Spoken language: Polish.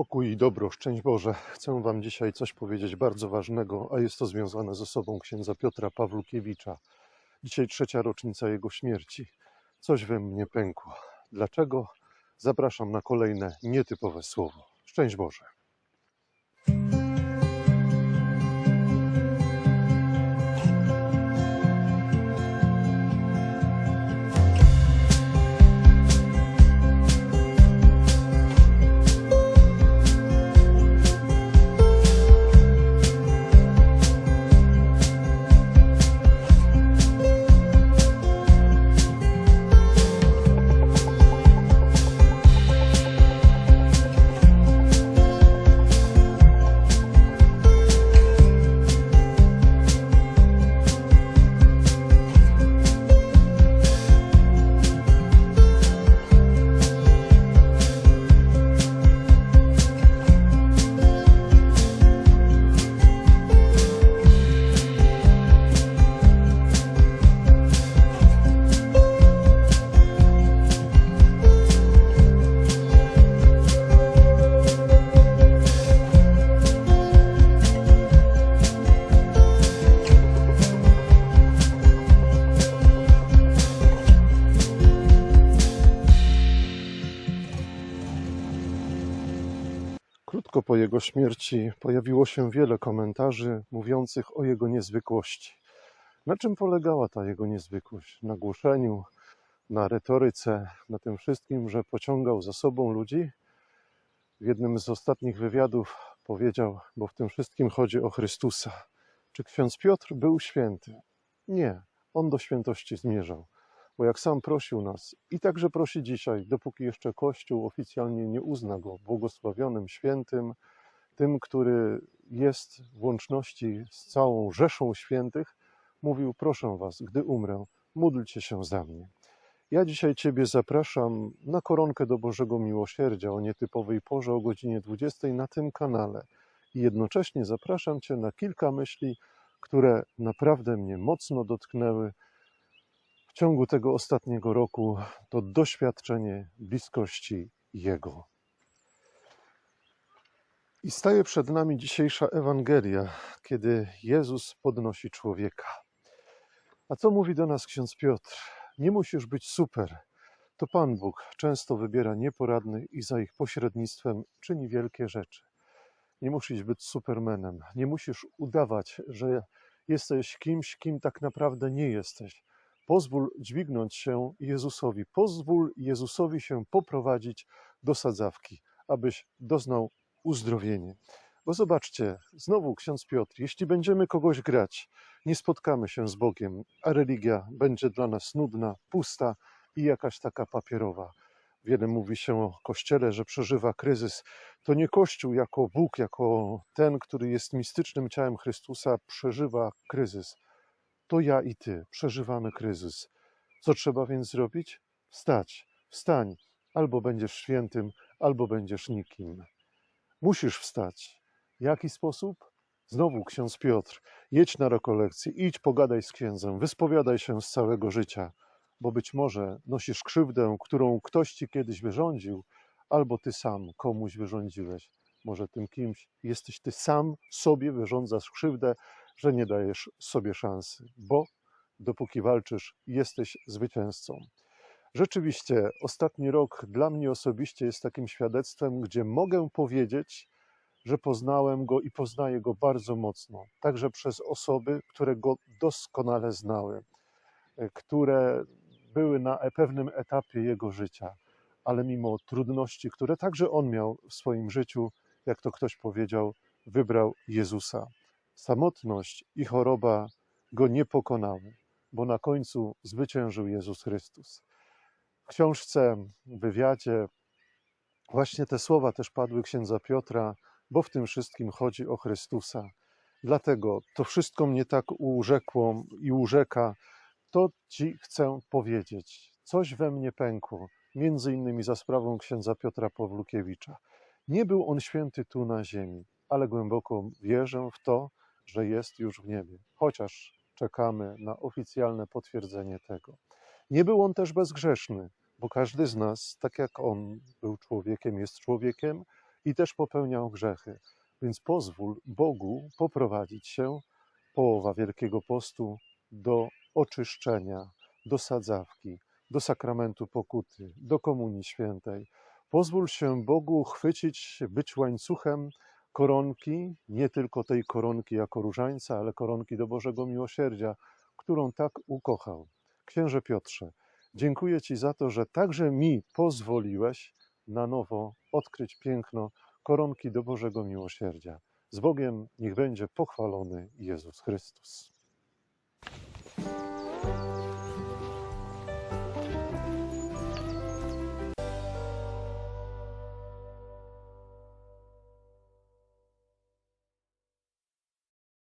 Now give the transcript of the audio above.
Pokój i dobro, szczęść Boże. Chcę Wam dzisiaj coś powiedzieć bardzo ważnego, a jest to związane z osobą księdza Piotra Pawlukiewicza. Dzisiaj trzecia rocznica jego śmierci. Coś we mnie pękło. Dlaczego? Zapraszam na kolejne nietypowe słowo. Szczęść Boże. Krótko po jego śmierci pojawiło się wiele komentarzy mówiących o jego niezwykłości. Na czym polegała ta jego niezwykłość? Na głoszeniu, na retoryce, na tym wszystkim, że pociągał za sobą ludzi? W jednym z ostatnich wywiadów powiedział, bo w tym wszystkim chodzi o Chrystusa. Czy ksiądz Piotr był święty? Nie, on do świętości zmierzał. Bo jak sam prosił nas i także prosi dzisiaj, dopóki jeszcze Kościół oficjalnie nie uzna go błogosławionym, świętym, tym, który jest w łączności z całą rzeszą świętych, mówił: Proszę was, gdy umrę, módlcie się za mnie. Ja dzisiaj Ciebie zapraszam na koronkę do Bożego Miłosierdzia o nietypowej porze o godzinie 20 na tym kanale. I jednocześnie zapraszam Cię na kilka myśli, które naprawdę mnie mocno dotknęły w ciągu tego ostatniego roku. To doświadczenie bliskości Jego. I staje przed nami dzisiejsza Ewangelia, kiedy Jezus podnosi człowieka. A co mówi do nas ksiądz Piotr? Nie musisz być super. To Pan Bóg często wybiera nieporadnych i za ich pośrednictwem czyni wielkie rzeczy. Nie musisz być supermenem. Nie musisz udawać, że jesteś kimś, kim tak naprawdę nie jesteś. Pozwól dźwignąć się Jezusowi. Pozwól Jezusowi się poprowadzić do sadzawki, abyś doznał uzdrowienia. Bo zobaczcie, znowu ksiądz Piotr, jeśli będziemy kogoś grać, nie spotkamy się z Bogiem, a religia będzie dla nas nudna, pusta i jakaś taka papierowa. Wiele mówi się o Kościele, że przeżywa kryzys. To nie Kościół jako Bóg, jako ten, który jest mistycznym ciałem Chrystusa, przeżywa kryzys. To ja i ty przeżywamy kryzys. Co trzeba więc zrobić? Wstać, wstań. Albo będziesz świętym, albo będziesz nikim. Musisz wstać. Jaki sposób? Znowu ksiądz Piotr, jedź na rekolekcję, idź pogadaj z księdzem, wyspowiadaj się z całego życia, bo być może nosisz krzywdę, którą ktoś ci kiedyś wyrządził, albo ty sam komuś wyrządziłeś. Może tym kimś jesteś ty sam sobie wyrządzasz krzywdę, że nie dajesz sobie szansy, bo dopóki walczysz, jesteś zwycięzcą. Rzeczywiście, ostatni rok dla mnie osobiście jest takim świadectwem, gdzie mogę powiedzieć, że poznałem go i poznaję go bardzo mocno, także przez osoby, które go doskonale znały, które były na pewnym etapie jego życia, ale mimo trudności, które także on miał w swoim życiu, jak to ktoś powiedział, wybrał Jezusa. Samotność i choroba go nie pokonały, bo na końcu zwyciężył Jezus Chrystus. W książce, w wywiadzie, właśnie te słowa też padły księdza Piotra, bo w tym wszystkim chodzi o Chrystusa. Dlatego to wszystko mnie tak urzekło i urzeka, to Ci chcę powiedzieć. Coś we mnie pękło, między innymi za sprawą księdza Piotra Pawlukiewicza. Nie był on święty tu na ziemi, ale głęboko wierzę w to, że jest już w niebie, chociaż czekamy na oficjalne potwierdzenie tego. Nie był on też bezgrzeszny, bo każdy z nas, tak jak on był człowiekiem, jest człowiekiem i też popełniał grzechy. Więc pozwól Bogu poprowadzić się połowa Wielkiego Postu do oczyszczenia, do sadzawki, do sakramentu pokuty, do Komunii Świętej. Pozwól się Bogu chwycić, być łańcuchem koronki, nie tylko tej koronki jako różańca, ale koronki do Bożego Miłosierdzia, którą tak ukochał. Księże Piotrze, dziękuję Ci za to, że także mi pozwoliłeś na nowo odkryć piękno koronki do Bożego Miłosierdzia. Z Bogiem niech będzie pochwalony Jezus Chrystus.